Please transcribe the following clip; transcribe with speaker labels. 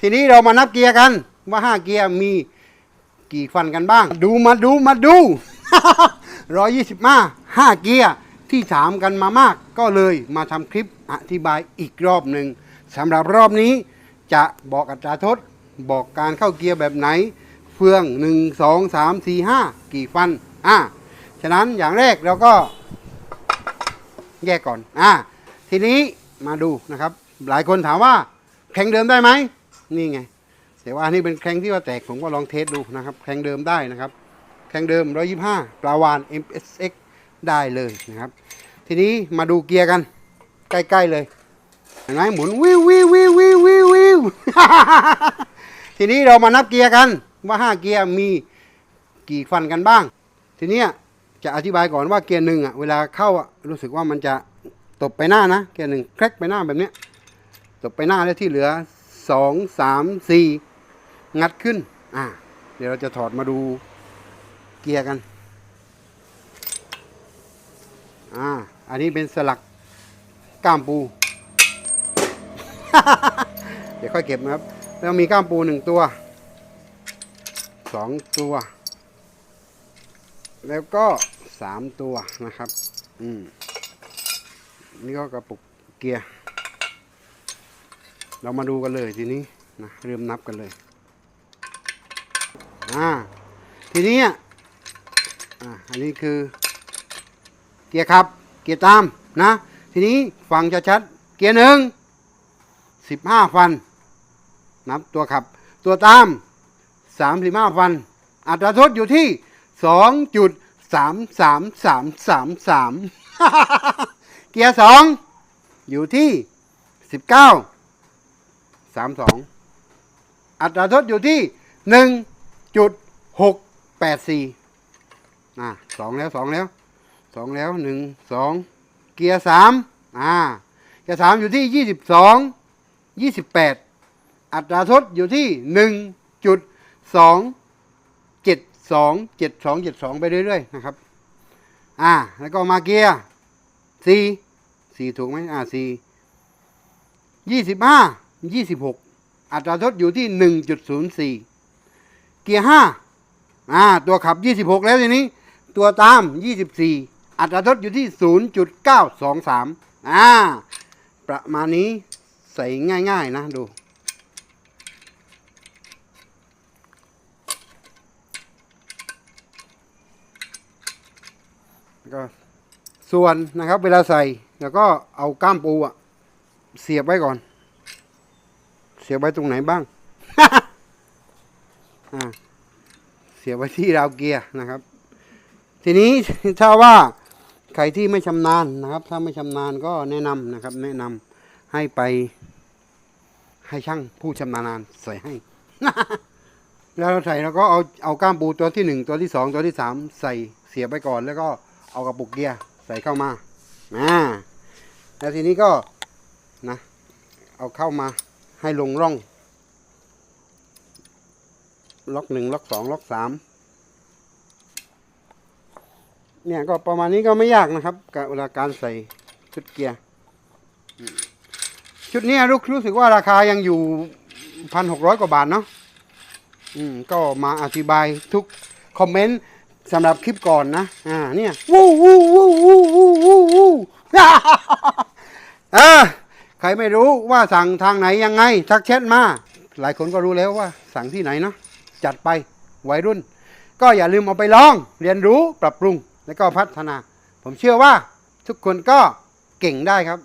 Speaker 1: ทีนี้เรามานับเกียร์กัน ว่าห้าเกียร์มีกี่ฟันกันบ้าง ดูมาดูมาดูร้อยยี่สิบมาห้าเกียร์ที่ถามกันมามาก ก็เลยมาทำคลิปอธิบายอีกรอบหนึ่งสำหรับรอบนี้จะบอกอัตราทดบอกการเข้าเกียร์แบบไหน เฟืองหนึ่งสองสามสี่ห้ากี่ฟัน อ่า ฉะนั้นอย่างแรกเราก็แยกก่อน อ่า ทีนี้มาดูนะครับ หลายคนถามว่า แข่งเดิมได้ไหมนี่ไงแต่ว่าอันนี้เป็นแข่งที่ว่าแตกผมก็ลองเทสดูนะครับแข่งเดิมได้นะครับแข่งเดิม 125 ปลาวาน MSX ได้เลยนะครับ ทีนี้มาดูเกียร์กัน ใกล้ๆเลยเห็นไหมหมุนวิววิววิววิววิววิวทีนี้เรามานับเกียร์กันว่าห้าเกียร์มีกี่ฟันกันบ้าง ทีนี้จะอธิบายก่อนว่าเกียร์หนึ่งอะเวลาเข้าอะรู้สึกว่ามันจะตบไปหน้านะ เกียร์หนึ่งแครกไปหน้าแบบเนี้ย ตบไปหน้าแล้วที่เหลือสองสามสี่งัดขึ้น อ่า เดี๋ยวเราจะถอดมาดูเกียร์กัน อ่า อันนี้เป็นสลักก้ามปู เดี๋ยวค่อยเก็บนะครับ แล้วมีก้ามปูหนึ่งตัวสองตัว แล้วก็สามตัวนะครับ อืม นี่ก็กระปุกเกียร์ เรามาดูกันเลยทีนี้นะเริ่มนับกันเลยอ่าทีนี้อะอ่าอันนี้คือ เกียร์ขับ เกียร์ตามนะ ทีนี้ฟังชัดๆเกียร์หนึ่งสิบห้าฟันนับตัวขับ ตัวตามสามสิบห้าฟัน อัตราทดอยู่ที่สองจุดสามสามสามสามสามเกียร์สองอยู่ที่สิบเก้า สามสองอัตราทดอยู่ที่หนึ่งจุดหกแปดสี่อ่าสองแล้วสองแล้วสองแล้วหนึ่งสองเกียร์สามอ่าเกียร์สามอยู่ที่ยี่สิบสองยี่สิบแปดอัตราทดอยู่ที่หนึ่งจุดสองเจ็ดสองเจ็ดสองเจ็ดสองไปเรื่อยๆนะครับอ่าแล้วก็มาเกียร์สี่สี่ถูกไหมอ่าสี่ยี่สิบห้า ยี่สิบหกอัตราทดอยู่ที่หนึ่งจุดศูนย์สี่เกียร์ห้าอ่าตัวขับยี่สิบหกแล้วทีนี้ ตัวตามยี่สิบสี่อัตราทดอยู่ที่ศูนย์จุดเก้าสองสามอ่า ประมาณนี้ใส่ง่ายๆนะดูก็ส่วนนะครับเวลาใส่แล้วก็เอาก้ามปูอะเสียบไว้ก่อน เสียบไว้ตรงไหนบ้างอ่าเสียบไว้ที่ราวเกียร์นะครับ ทีนี้ถ้าว่าใครที่ไม่ชำนาญนะครับ ถ้าไม่ชำนาญก็แนะนำนะครับ แนะนำให้ไป ให้ช่างผู้ชำนาญใส่ให้ แล้วเราใส่แล้วก็เอาเอาก้ามปูตัวที่หนึ่งตัวที่สองตัวที่สามใส่เสียไปก่อน แล้วก็เอากระปุกเกียร์ใส่เข้ามาอ่าแล้วทีนี้ก็นะ เอาเข้ามา ให้ลงร่อง ล็อกหนึ่งล็อกสองล็อกสามเนี่ยก็ประมาณนี้ก็ไม่ยากนะครับกับเวลาการใส่ชุดเกียร์ ชุดนี้ยรู้รู้สึกว่าราคายังอยู่พันหกร้อยกว่าบาทเนาะอืมก็มาอธิบายทุกคอมเมนต์สำหรับคลิปก่อนนะ อ่าเนี่ย วู้วู้วู้วู้วู้วู้วู้ออใครไม่รู้ว่าสั่งทางไหนยังไงทักแชทมา หลายคนก็รู้แล้วว่าสั่งที่ไหนเนาะจัดไปวัยรุ่น ก็อย่าลืมเอาไปลอง เรียนรู้ปรับปรุง แล้วก็พัฒนา ผมเชื่อว่าทุกคนก็เก่งได้ครับ